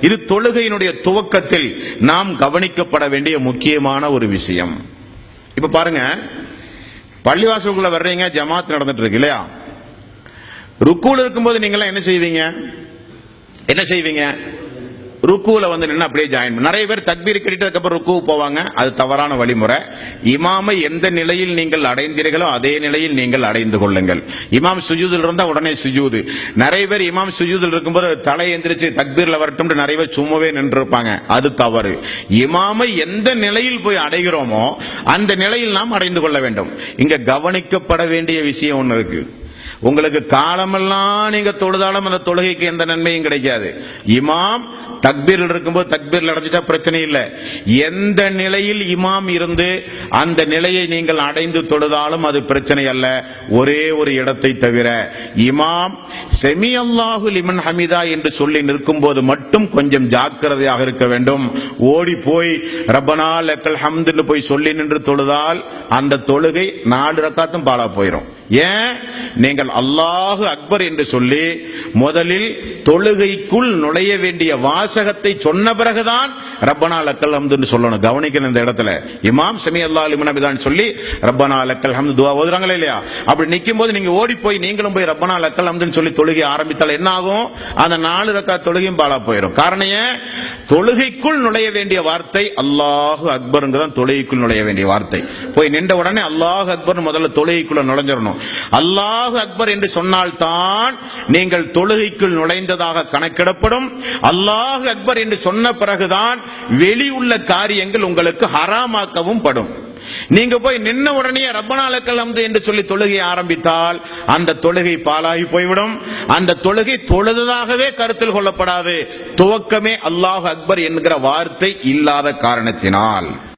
இது தொழுகையினுடைய துவக்கத்தில் நாம் கவனிக்கப்பட வேண்டிய முக்கியமான ஒரு விஷயம். இப்ப பாருங்க பள்ளிவாசலுக்குள்ள வர்றீங்க ஜமாத் நடந்துட்டு இருக்கு இல்லையா? ருக்கூல இருக்கும்போது நீங்களாம் என்ன செய்வீங்க? என்ன செய்வீங்க? ருக்குவில் வந்து நின்று அப்படியே ஜாயின் நிறைய பேர் தக்பீர் கட்டிட்டதுக்கு அப்புறம் ருக்கு போவாங்க. அது தவறான வழிமுறை. இமாமை எந்த நிலையில் நீங்கள் அடைந்தீர்களோ அதே நிலையில் நீங்கள் அடைந்து கொள்ளுங்கள். இமாம் சுஜூதில் இருந்தால் உடனே சுஜூது. நிறைய பேர் இமாம் சுஜூதில் இருக்கும்போது தலை எந்திரிச்சு தக்பீரில் வரட்டும் நிறைய பேர் சும்மாவே நின்று இருப்பாங்க அது தவறு. இமாமை எந்த நிலையில் போய் அடைகிறோமோ அந்த நிலையில் நாம் அடைந்து கொள்ள வேண்டும். இங்க கவனிக்கப்பட வேண்டிய விஷயம் ஒன்று இருக்குது உங்களுக்கு காலமெல்லாம் நீங்க தொழுதாலும் அந்த தொழுகைக்கு எந்த நன்மையும் கிடைக்காது. இமாம் தக்பீரில் இருக்கும்போது தக்பீரில் அடைஞ்சிட்டா பிரச்சனை இல்லை. எந்த நிலையில் இமாம் இருந்து அந்த நிலையை நீங்கள் அடைந்து தொழுதாலும் அது பிரச்சனை அல்ல. ஒரே ஒரு இடத்தை தவிர இமாம் செமி அல்லாஹு லிமன் ஹமிதா என்று சொல்லி நிற்கும் போது மட்டும் கொஞ்சம் ஜாக்கிரதையாக இருக்க வேண்டும். ஓடி போய் ரப்பனா லக்கல் ஹம்துன்னு போய் சொல்லி நின்று தொழுதால் அந்த தொழுகை நாலு ரக்காத்தும் பாலா போயிடும் ஏன்? நீங்கள் அல்லாஹு அக்பர் என்று சொல்லி முதலில் தொழுகைக்குள் நுழைய வேண்டிய வாசகத்தை சொன்ன பிறகுதான் ரப்பனா லக்கல் ஹம்துன்னு சொல்லணும். கவனிக்கணும் இந்த இடத்துல. இமாம் சமி அல்லா அலிமன் சொல்லி ரப்பனா லக்கல் ஹம்து துவா ஓதுறாங்களே இல்லையா? அப்படி நிற்கும் போது நீங்க ஓடி போய் நீங்களும் போய் ரப்பனா லக்கல் ஹம்துன்னு சொல்லி தொழுகை ஆரம்பித்தால் என்ன ஆகும்? அந்த நாலு ரக்கா தொழுகையும் பாலா போயிடும் காரணம் ஏன்? தொழுகைக்குள் நுழைய வேண்டிய வார்த்தை அல்லாஹு அக்பருங்கிறதான் தொழுகைக்குள் நுழைய வேண்டிய வார்த்தை. போய் நின்ற உடனே அல்லாஹு அக்பர் முதல்ல தொழுகைக்குள்ள நுழைஞ்சிடணும். அல்லாஹு அக்பர் என்று சொன்னால்தான் நீங்கள் தொழுகைக்குள் நுழைந்ததாக கணக்கிடப்படும். அல்லாஹு அக்பர் என்று சொன்ன பிறகுதான் வெளி உள்ள காரியங்கள் உங்களுக்கு ஹராமாக்கவும் படும். நீங்க போய் நின்ன உடனே ரப்பனாலக்கல் அம்து என்று சொல்லி தொழுகை ஆரம்பித்தால் அந்த தொழுகை பாலாகி போய்விடும். அந்த தொழுகை தொழுததாகவே கருத்தில் கொள்ளப்படாது. துவக்கமே அல்லாஹ் அக்பர் என்கிற வார்த்தை இல்லாத காரணத்தினால்.